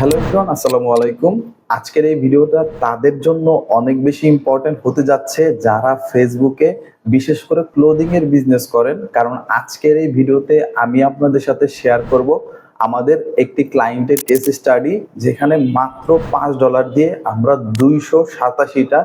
Hello everyone, আসসালামু আলাইকুম। আজকের এই ভিডিওটা তাদের জন্য অনেক বেশি ইম্পর্টেন্ট হতে যাচ্ছে যারা ফেসবুকে বিশেষ করে ক্লোদিং এর বিজনেস করেন। কারণ আজকের এই ভিডিওতে আমি আপনাদের সাথে শেয়ার করব আমাদের একটি ক্লায়েন্টের কেস স্টাডি যেখানে মাত্র পাঁচ ডলার দিয়ে আমরা দুইশো সাতাশিটা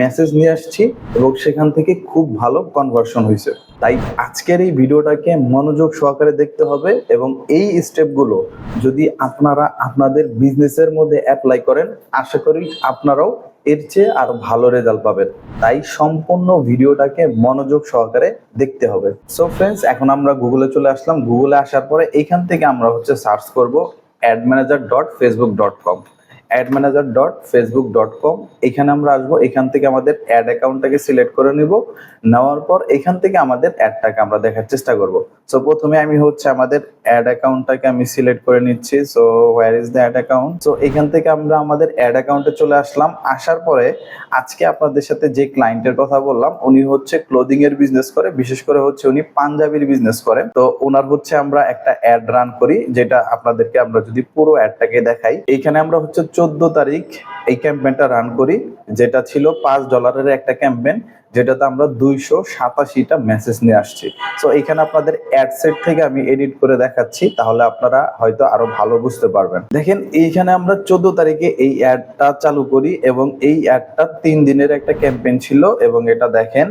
মেসেজ নিয়ে আসছি এবং সেখান থেকে খুব ভালো কনভার্সন হয়েছে। তাই আজকের এই ভিডিওটাকে মনোযোগ সহকারে দেখতে হবে এবং এই স্টেপগুলো যদি আপনারা আপনাদের বিজনেসের মধ্যে অ্যাপ্লাই করেন, আশা করি আপনারাও এর চেয়ে আরও ভালো রেজাল্ট পাবেন। তাই সম্পূর্ণ ভিডিওটাকে মনোযোগ সহকারে দেখতে হবে। সো ফ্রেন্ডস এখন আমরা গুগলে চলে আসলাম। গুগলে আসার পরে এখান থেকে আমরা হচ্ছে সার্চ করব ad manager dot Facebook dot com ad manager dot Facebook dot com এখানে আমরা আসব, এখান থেকে আমাদের অ্যাড অ্যাকাউন্টটাকে সিলেক্ট করে নিব। নেওয়ার পর এখান থেকে আমাদের অ্যাডটাকে আমরা দেখার চেষ্টা করব। সো প্রথমে আমি হচ্ছে আমাদের অ্যাড অ্যাকাউন্টটাকে আমি সিলেক্ট করে নিচ্ছি। So where is the ad account so এখান থেকে আমরা আমাদের অ্যাড অ্যাকাউন্টে চলে আসলাম। আসার পরে আজকে আপনাদের সাথে যে ক্লায়েন্টের কথা বললাম, উনি হচ্ছে ক্লোদিং এর বিজনেস করে। বিশেষ করে হচ্ছে উনি পাঞ্জাবির বিজনেস করেন তো ওনার হচ্ছে আমরা একটা অ্যাড রান করি, যেটা আপনাদেরকে আমরা যদি পুরো অ্যাডটাকে দেখাই। এইখানে আমরা হচ্ছে চোদ্দ তারিখ এই ক্যাম্পেনটা রান করি, যেটা ছিল পাঁচ ডলারের একটা ক্যাম্পেন যেটাতে আমরা দুইশো সাতাশিটা মেসেজ নিয়ে আসছি। সো এখানে আপনাদের অ্যাড সেট থেকে আমি এডিট করে দেখাচ্ছি, তাহলে আপনারা হয়তো আরও ভালো বুঝতে পারবেন। দেখেন, এইখানে আমরা চোদ্দ তারিখে এই অ্যাডটা চালু করি এবং এই অ্যাডটা তিন দিনের একটা ক্যাম্পেন ছিল এবং এটা দেখেন,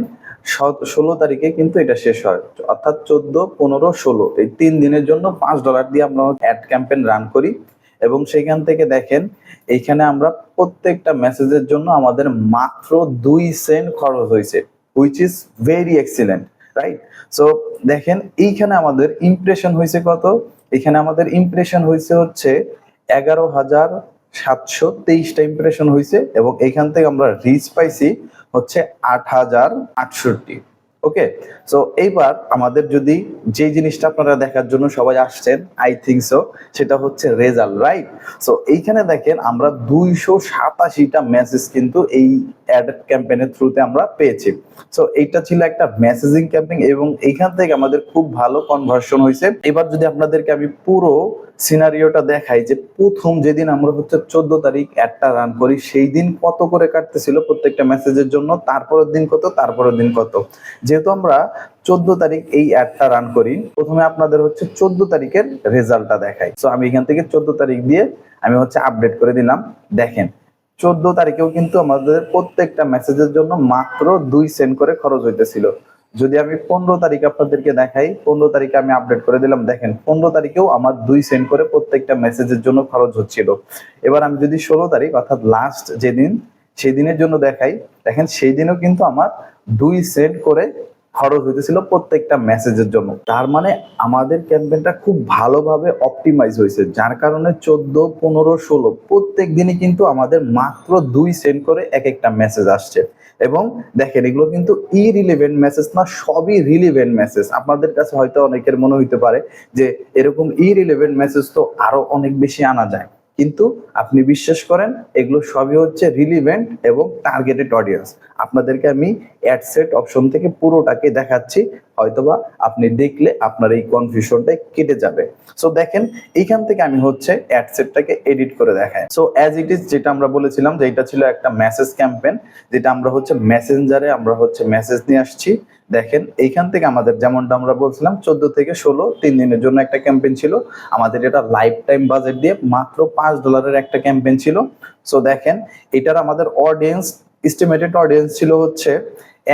ষোলো তারিখে কিন্তু এটা শেষ হয়। অর্থাৎ চোদ্দ, পনেরো, ষোলো, এই তিন দিনের জন্য পাঁচ ডলার দিয়ে আমরা অ্যাড ক্যাম্পেন রান করি। এবং সেখান থেকে দেখেন, এইখানে আমরা প্রত্যেকটা মেসেজের জন্য আমাদের মাত্র দুই সেন্ট খরচ হয়েছে which is very excellent right so দেখেন, এইখানে আমাদের ইমপ্রেশন হয়েছে কত? এখানে আমাদের ইমপ্রেশন হয়েছে হচ্ছে এগারো হাজার সাতশো তেইশটা ইমপ্রেশন হয়েছে এবং এখান থেকে আমরা রিচ পাইছি হচ্ছে আট হাজার আটষট্টি। ওকে সো এইবার আমাদের যদি যে জিনিসটা আপনারা দেখার জন্য সবাই আসছেন আই থিঙ্ক সো সেটা হচ্ছে রেজাল্ট রাইট সো এইখানে দেখেন আমরা দুইশো সাতাশিটা মেসেজ কিন্তু এই অ্যাড ক্যাম্পেইনের থ্রুতে আমরা পেয়েছি। সো এইটা ছিল একটা মেসেজিং ক্যাম্পেইন এবং এইখান থেকে আমাদের খুব ভালো কনভার্সন হয়েছে। এবার যদি আপনাদেরকে আমি পুরো সিনারিওটা দেখাই যে প্রথম যেদিন আমরা হচ্ছে চোদ্দ তারিখ একটা রান করি, সেই দিন কত করে কাটতেছিল প্রত্যেকটা মেসেজের জন্য, তারপরের দিন কত, তারপরের দিন কত। যেহেতু আমরা চোদ্দ তারিখ এই অ্যাডটা রান করি, প্রথমে আপনাদের হচ্ছে চোদ্দ তারিখের রেজাল্টটা দেখাই। তো আমি এখান থেকে চোদ্দ তারিখ দিয়ে আমি হচ্ছে আপডেট করে দিলাম। দেখেন, চোদ্দ তারিখেও কিন্তু আমাদের প্রত্যেকটা মেসেজের জন্য মাত্র দুই সেন্ট করে খরচ হইতেছিল। যদি আমি পনেরো তারিখ আপনাদেরকে দেখাই, পনেরো তারিখে আমি আপডেট করে দিলাম। দেখেন, পনেরো তারিখেও আমার দুই সেন্ট করে প্রত্যেকটা মেসেজের জন্য খরচ হচ্ছিল। এবার আমি যদি ষোলো তারিখ, অর্থাৎ লাস্ট যেদিন, সেই দিনের জন্য দেখাই, দেখেন, সেই দিনও কিন্তু আমার দুই সেন্ট করে খরচ হইতেছিল প্রত্যেকটা মেসেজের জন্য। তার মানে আমাদের ক্যাম্পেইনটা খুব ভালোভাবে অপটিমাইজ হয়েছে, যার কারণে চোদ্দ, পনেরো, ষোলো প্রত্যেক দিনই কিন্তু আমাদের মাত্র দুই সেন্ট করে এক একটা মেসেজ আসছে। এবং দেখেন, এগুলো কিন্তু ইরিলিভেন্ট মেসেজ না, সবই রিলিভেন্ট মেসেজ আপনাদের কাছে হয়তো অনেকের মনে হইতে পারে যে এরকম ইরিলিভেন্ট মেসেজ তো আরও অনেক বেশি আনা যায়। কিন্তু আপনি বিশ্বাস করেন, এগুলো সবই হচ্ছে রিলিভেন্ট এবং টার্গেটেড অডিয়েন্স আপনাদেরকে আমি অ্যাডসেট অপশন থেকে পুরোটাকে দেখাচ্ছি, হয়তোবা আপনি দেখলে আপনার এই কনফিউশনটা কেটে যাবে। সো দেখেন, এইখান থেকে আমি হচ্ছে অ্যাডসেটটাকে এডিট করে দেখাই। সো অ্যাজ ইট ইজ যেটা আমরা বলেছিলাম যে এটা ছিল একটা মেসেজ ক্যাম্পেন যেটা আমরা হচ্ছে মেসেঞ্জারে আমরা হচ্ছে মেসেজ নিয়ে আসছি। দেখেন, এইখান থেকে আমাদের যেমনটা আমরা বলছিলাম, চোদ্দ থেকে ষোলো, তিন দিনের জন্য একটা ক্যাম্পেইন ছিল। আমাদের এটা লাইফ টাইম বাজেট দিয়ে মাত্র পাঁচ ডলারের একটা ক্যাম্পেইন ছিল। সো দেখেন, এটার আমাদের অডিয়েন্স এস্টিমেটেড অডিয়েন্স ছিল হচ্ছে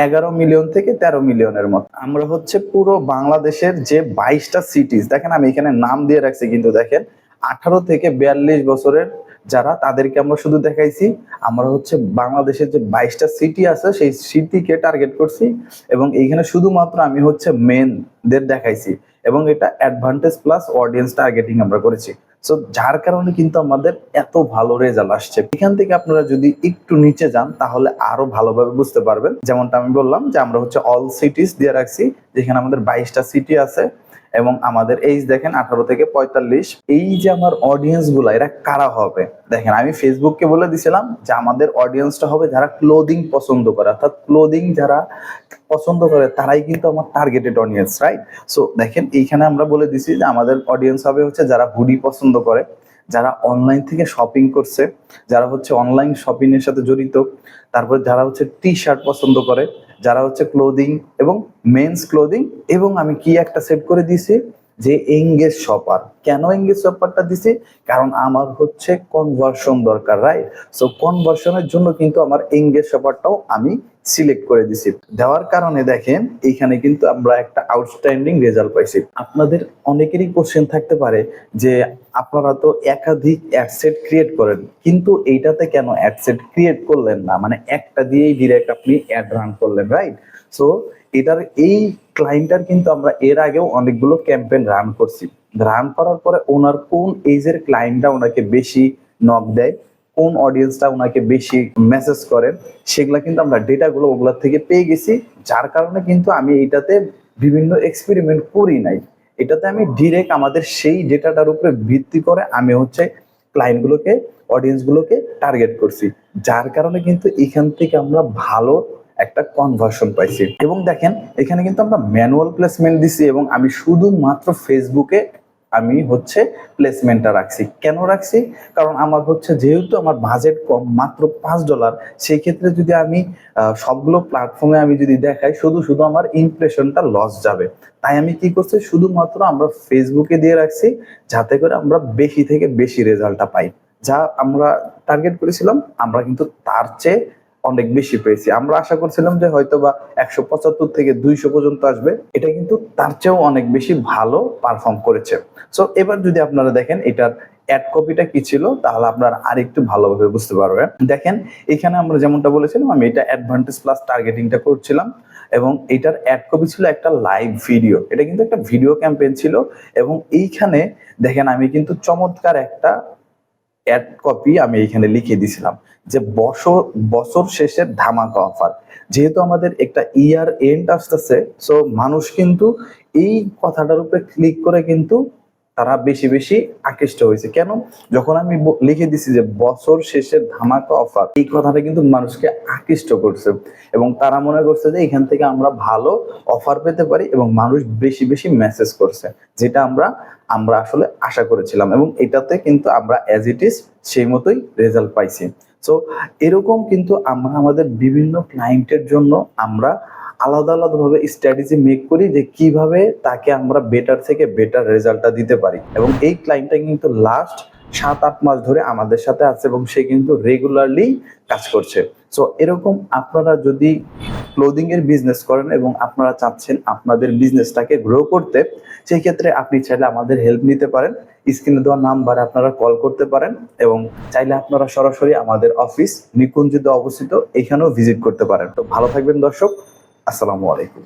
এগারো মিলিয়ন থেকে তেরো মিলিয়নের মতো। আমরা হচ্ছে পুরো বাংলাদেশের যে বাইশটা সিটিজ দেখেন আমি এখানে নাম দিয়ে রাখছি, কিন্তু দেখেন আঠারো থেকে বিয়াল্লিশ বছরের যারা, তাদেরকে আমরা শুধু দেখাইছি, আমরা হচ্ছে বাংলাদেশের যে বাইশটা সিটি আছে, সেই সিটিকে টার্গেট করছি, এবং এইখানে শুধুমাত্র আমি হচ্ছে মেনদের দেখাইছি, এবং এটা অ্যাডভান্টেজ প্লাস অডিয়েন্স টার্গেটিং আমরা করেছি। সো যার কারণে কিন্তু আমাদের এত ভালো রেজাল্ট আসছে। এখান থেকে আপনারা যদি একটু নিচে যান, তাহলে আরও ভালোভাবে বুঝতে পারবেন। যেমনটা আমি বললাম যে আমরা হচ্ছে অল সিটিস দিয়ে রাখছি, যেখানে আমাদের বাইশটা সিটি আছে। এবং আমাদের এইজ দেখেন আঠারো থেকে পঁয়তাল্লিশ, এই যে আমার অডিয়েন্সগুলা, এরা কারা হবে? দেখেন, আমি ফেসবুককে বলে দিছিলাম যে আমাদের অডিয়েন্সটা হবে যারা ক্লোদিং পছন্দ করে। অর্থাৎ ক্লোদিং যারা পছন্দ করে, তারাই কিন্তু আমার টার্গেটেড অডিয়েন্স রাইট সো দেখেন, এইখানে আমরা বলে দিছি যে আমাদের অডিয়েন্স হবে হচ্ছে যারা হুডি পছন্দ করে, যারা অনলাইন থেকে শপিং করছে, যারা হচ্ছে অনলাইন শপিং এর সাথে জড়িত, তারপর যারা হচ্ছে টি শার্ট পছন্দ করে যারা হচ্ছে ক্লোদিং এবং মেন্স ক্লোদিং এবং আমি কি একটা সেট করে দিয়েছি? যে এঙ্গেজ শপার কেন এঙ্গেজ শপারটা দিছি? কারণ আমার হচ্ছে কনভার্সন দরকার রাইট সো কনভার্সনের জন্য কিন্তু আমার এঙ্গেজ শপারটাও আমি সিলেক্ট করে দিছি। দেওয়ার কারণে দেখেন এইখানে কিন্তু আমরা একটা আউটস্ট্যান্ডিং রেজাল্ট পাইছি। আপনাদের অনেকেরই কোশ্চেন থাকতে পারে যে, আপনারা তো একাধিক অ্যাডসেট ক্রিয়েট করেন, কিন্তু এইটাতে কেন অ্যাডসেট ক্রিয়েট করলেন না? মানে একটা দিয়েই ডিরেক্ট আপনি অ্যাড রান করলেন রাইট সো এটার এই ক্লায়েন্টার কিন্তু আমরা এর আগেও অনেকগুলো ক্যাম্পেইন রান করছি। রান করার পরে ওনার কোন এজের ক্লায়েন্টটা ওনাকে বেশি নক দেয়, কোন অডিয়েন্সটা ওনাকে বেশি মেসেজ করেন সেগুলা কিন্তু আমরা ডেটাগুলো ওগুলা থেকে পেয়ে গেছি, যার কারণে কিন্তু আমি এটাতে বিভিন্ন এক্সপেরিমেন্ট করি নাই। এটাতে আমি ডিরেক্ট আমাদের সেই ডেটাটার উপরে ভিত্তি করে আমি হচ্ছে ক্লায়েন্টগুলোকে অডিয়েন্সগুলোকে টার্গেট করছি। যার কারণে কিন্তু এখান থেকে আমরা ভালো একটা কনভার্সন পাইছি। এবং দেখেন, এখানে কিন্তু আমরা ম্যানুয়াল প্লেসমেন্ট দিছি এবং আমি শুধুমাত্র ফেসবুকে আমি হচ্ছে প্লেসমেন্টটা রাখছি। কেন রাখছি? কারণ আমার হচ্ছে যেহেতু আমার বাজেট কম, মাত্র পাঁচ ডলার সেই ক্ষেত্রে যদি আমি সবগুলো প্ল্যাটফর্মে আমি যদি দেখাই, শুধু শুধু আমার ইমপ্রেশনটা লস যাবে। তাই আমি কি করছি? শুধুমাত্র আমরা ফেসবুকে দিয়ে রাখছি, যাতে করে আমরা বেশি থেকে বেশি রেজাল্টটা পাই। যা আমরা টার্গেট করেছিলাম, আমরা কিন্তু তার চেয়ে অনেক বেশি পেয়েছি। আমরা আশা করছিলাম যে হয়তো বা একশো পঁচাত্তর থেকে দুইশো পর্যন্ত আসবে। এটা কিন্তু তার চেয়েও অনেক বেশি ভালো পারফর্ম করেছে। সো এবার যদি আপনারা দেখেন এটার অ্যাড কপিটা কি ছিল, তাহলে আপনারা আরেকটু ভালোভাবে বুঝতে পারবেন। দেখেন, এখানে আমরা যেমনটা বলেছিলাম, আমি এটা অ্যাডভান্টেজ প্লাস টার্গেটিংটা করছিলাম এবং এটার অ্যাড কপি ছিল একটা লাইভ ভিডিও এটা কিন্তু একটা ভিডিও ক্যাম্পেইন ছিল এবং এইখানে দেখেন আমি কিন্তু চমৎকার একটা অ্যাড কপি আমি এখানে লিখে দিছিলাম যে বছর বছর শেষের ধামাকা অফার যেহেতু আমাদের একটা ইয়ার এন্ড আসতেছে সো মানুষ কিন্তু এই কথাটার উপরে ক্লিক করে কিন্তু তারা বেশি বেশি আকৃষ্ট হয়েছে। কেন? যখন আমি লিখে দিছি যে বছর শেষের ধামাকা অফার, এই কথাটা কিন্তু মানুষকে আকৃষ্ট করছে এবং তারা মনে করছে যে এখান থেকে আমরা ভালো অফার পেতে পারি এবং মানুষ বেশি বেশি মেসেজ করছে, যেটা আমরা আমরা আসলে আশা করেছিলাম এবং এটাতে কিন্তু আমরা অ্যাজ ইট ইজ সেই মতোই রেজাল্ট পাইছি। সো এরকম কিন্তু আমরা আমাদের বিভিন্ন ক্লায়েন্টের জন্য আমরা আলাদা আলাদাভাবে স্ট্র্যাটেজি মেক করি যে কীভাবে তাকে আমরা বেটার থেকে বেটার রেজাল্টটা দিতে পারি। এবং এই ক্লায়েন্টটা কিন্তু লাস্ট সাত, আট মাস ধরে আমাদের সাথে আছে এবং সে কিন্তু রেগুলারলি কাজ করছে। সো এরকম আপনারা যদি ক্লোদিং এর বিজনেস করেন এবং আপনারা চাচ্ছেন আপনাদের বিজনেসটাকে গ্রো করতে, সেই ক্ষেত্রে আপনি চাইলে আমাদের হেল্প নিতে পারেন। স্ক্রিনে দেওয়া নাম্বারে আপনারা কল করতে পারেন এবং চাইলে আপনারা সরাসরি আমাদের অফিস নিকুঞ্জিত অবস্থিত এখানেও ভিজিট করতে পারেন। তো ভালো থাকবেন দর্শক। আসসালামু আলাইকুম